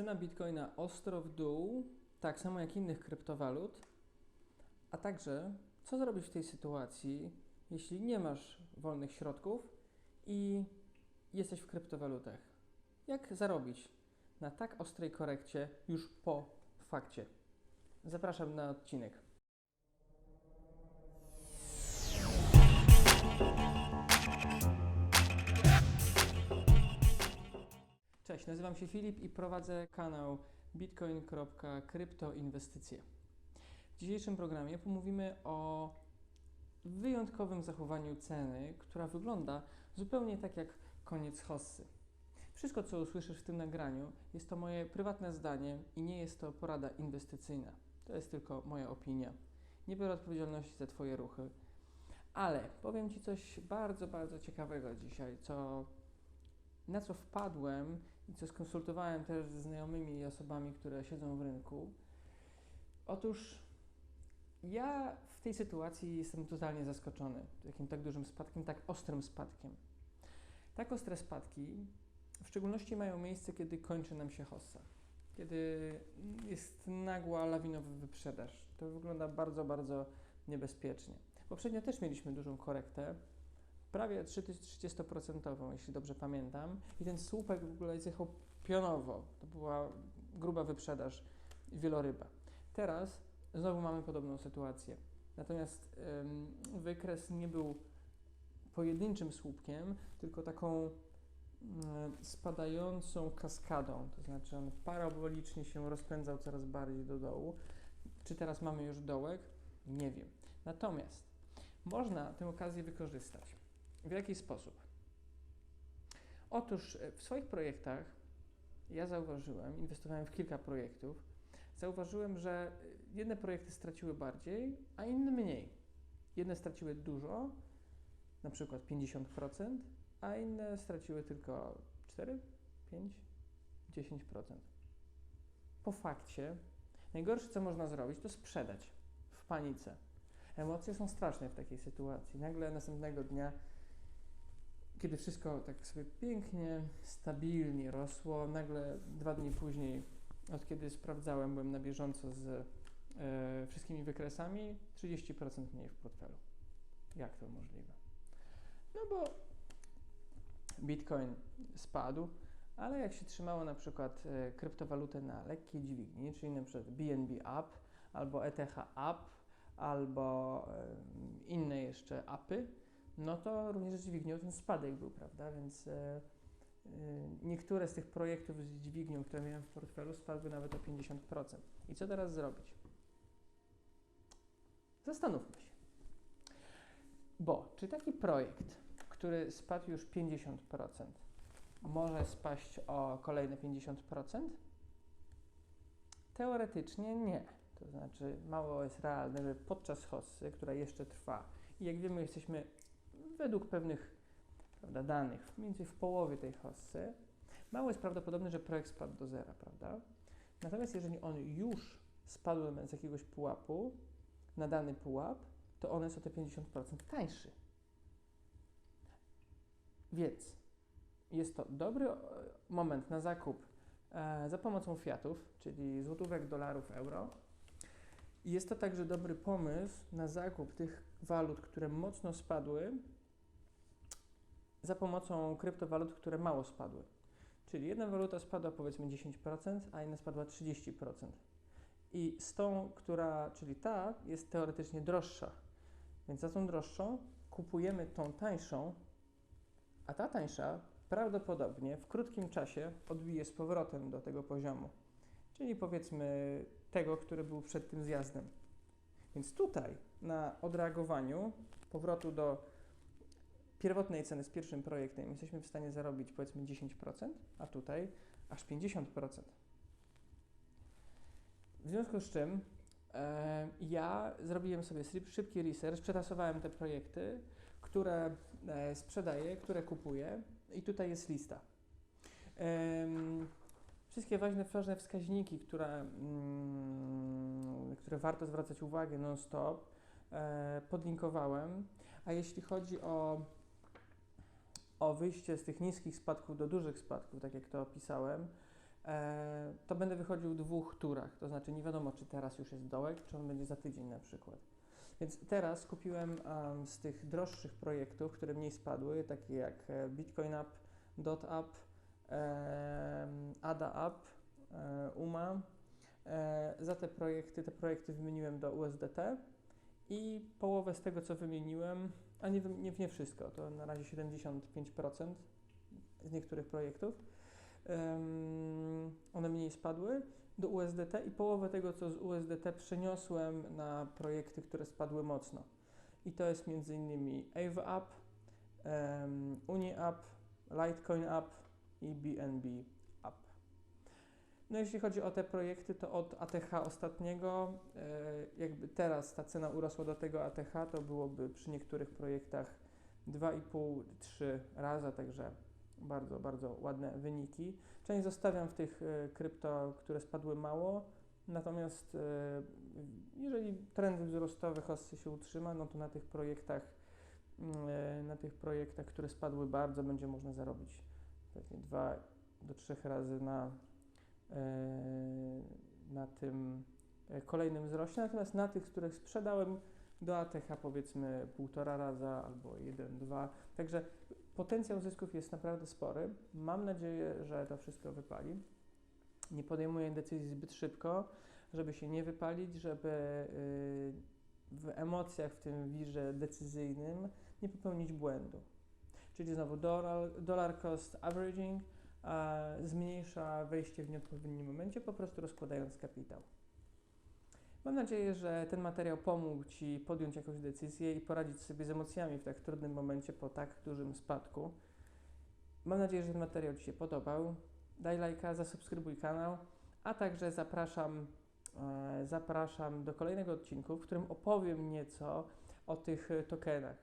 Cena bitcoina ostro w dół, tak samo jak innych kryptowalut, a także co zrobić w tej sytuacji, jeśli nie masz wolnych środków i jesteś w kryptowalutach. Jak zarobić na tak ostrej korekcie już po fakcie? Zapraszam na odcinek. Cześć, nazywam się Filip i prowadzę kanał bitcoin.kryptoinwestycje. W dzisiejszym programie pomówimy o wyjątkowym zachowaniu ceny, która wygląda zupełnie tak jak koniec hossy. Wszystko, co usłyszysz w tym nagraniu, jest to moje prywatne zdanie i nie jest to porada inwestycyjna. To jest tylko moja opinia. Nie biorę odpowiedzialności za Twoje ruchy. Ale powiem Ci coś bardzo, bardzo ciekawego dzisiaj, co, na co wpadłem i co skonsultowałem też ze znajomymi i osobami, które siedzą w rynku. Otóż ja w tej sytuacji jestem totalnie zaskoczony takim tak dużym spadkiem, tak ostrym spadkiem. Tak ostre spadki w szczególności mają miejsce, kiedy kończy nam się hossa, kiedy jest nagła, lawinowa wyprzedaż. To wygląda bardzo, bardzo niebezpiecznie. Poprzednio też mieliśmy dużą korektę, prawie 30%, jeśli dobrze pamiętam, i ten słupek w ogóle zjechał pionowo. To była gruba wyprzedaż wieloryba. Teraz znowu mamy podobną sytuację. Natomiast ym, wykres nie był pojedynczym słupkiem, tylko taką ym, spadającą kaskadą, to znaczy on parabolicznie się rozpędzał coraz bardziej do dołu. Czy teraz mamy już dołek? Nie wiem. Natomiast można tę okazję wykorzystać. W jaki sposób? Otóż e, w swoich projektach ja zauważyłem, inwestowałem w kilka projektów, zauważyłem, że jedne projekty straciły bardziej, a inne mniej. Jedne straciły dużo, na przykład 50%, a inne straciły tylko 4, 5, 10%. Po fakcie najgorsze, co można zrobić, to sprzedać w panice. Emocje są straszne w takiej sytuacji. Nagle następnego dnia, kiedy wszystko tak sobie pięknie, stabilnie rosło, nagle dwa dni później, od kiedy sprawdzałem, byłem na bieżąco z e, wszystkimi wykresami, 30% mniej w portfelu. Jak to możliwe? No bo Bitcoin spadł, ale jak się trzymało na przykład e, kryptowalutę na lekkiej dźwigni, czyli na przykład BNB Up albo ETH Up, albo inne jeszcze apy, no to również dźwignią ten spadek był, prawda? Więc y, y, niektóre z tych projektów z dźwignią, które miałem w portfelu, spadły nawet o 50%. I co teraz zrobić? Zastanówmy się. Bo czy taki projekt, który spadł już 50%, może spaść o kolejne 50%? Teoretycznie nie. To znaczy mało jest realne, że podczas hossy, która jeszcze trwa i jak wiemy jesteśmy według pewnych prawda, danych mniej więcej w połowie tej hossy, mało jest prawdopodobne, że projekt spadł do zera, prawda? Natomiast jeżeli on już spadł z jakiegoś pułapu na dany pułap, to one są te 50% tańszy. Więc jest to dobry e, moment na zakup e, za pomocą fiatów, czyli złotówek, dolarów, euro, jest to także dobry pomysł na zakup tych walut, które mocno spadły, za pomocą kryptowalut, które mało spadły. Czyli jedna waluta spadła powiedzmy 10%, a inna spadła 30%. I z tą, która, czyli ta, jest teoretycznie droższa. Więc za tą droższą kupujemy tą tańszą, a ta tańsza prawdopodobnie w krótkim czasie odbije z powrotem do tego poziomu. Czyli powiedzmy tego, który był przed tym zjazdem. Więc tutaj na odreagowaniu powrotu do pierwotnej ceny z pierwszym projektem jesteśmy w stanie zarobić powiedzmy 10%, a tutaj aż 50%. W związku z czym e, ja zrobiłem sobie szybki research, przetasowałem te projekty, które e, sprzedaję, które kupuję i tutaj jest lista. E, wszystkie ważne, ważne wskaźniki, które, mm, które warto zwracać uwagę non-stop, e, podlinkowałem. A jeśli chodzi o, o wyjście z tych niskich spadków do dużych spadków, tak jak to opisałem, e, to będę wychodził w dwóch turach. To znaczy nie wiadomo, czy teraz już jest dołek, czy on będzie za tydzień na przykład. Więc teraz kupiłem em, z tych droższych projektów, które mniej spadły, takie jak e, Bitcoin Up, Dot em, Ada Up, e, UMA. Za te projekty, te projekty wymieniłem do USDT i połowę z tego, co wymieniłem, a nie, nie, nie wszystko, to na razie 75% z niektórych projektów, em, one mniej spadły do USDT i połowę tego, co z USDT przeniosłem na projekty, które spadły mocno. I to jest m.in. Ava Up, um, Uni Up, Litecoin Up i BNB. No jeśli chodzi o te projekty, to od ATH ostatniego, e, jakby teraz ta cena urosła do tego ATH, to byłoby przy niektórych projektach 2,5-3 razy, także bardzo, bardzo ładne wyniki. Część zostawiam w tych e, krypto, które spadły mało, natomiast e, jeżeli trend wzrostowy hossy się utrzyma, no to na tych projektach, mm, na tych projektach, które spadły bardzo, będzie można zarobić pewnie 2 do 3 razy na, na tym e, kolejnym wzroście, natomiast na tych, z których sprzedałem do ATH powiedzmy półtora raza albo 1, 2, także potencjał zysków jest naprawdę spory. Mam nadzieję, że to wszystko wypali. Nie podejmuję decyzji zbyt szybko, żeby się nie wypalić, żeby y, w emocjach, w tym wirze decyzyjnym nie popełnić błędu. Czyli znowu dollar, dollar cost averaging zmniejsza wejście w nieodpowiednim momencie, po prostu rozkładając kapitał. Mam nadzieję, że ten materiał pomógł Ci podjąć jakąś decyzję i poradzić sobie z emocjami w tak trudnym momencie po tak dużym spadku. Mam nadzieję, że ten materiał Ci się podobał. Daj lajka, zasubskrybuj kanał, a także zapraszam, e, zapraszam do kolejnego odcinku, w którym opowiem nieco o tych e, tokenach.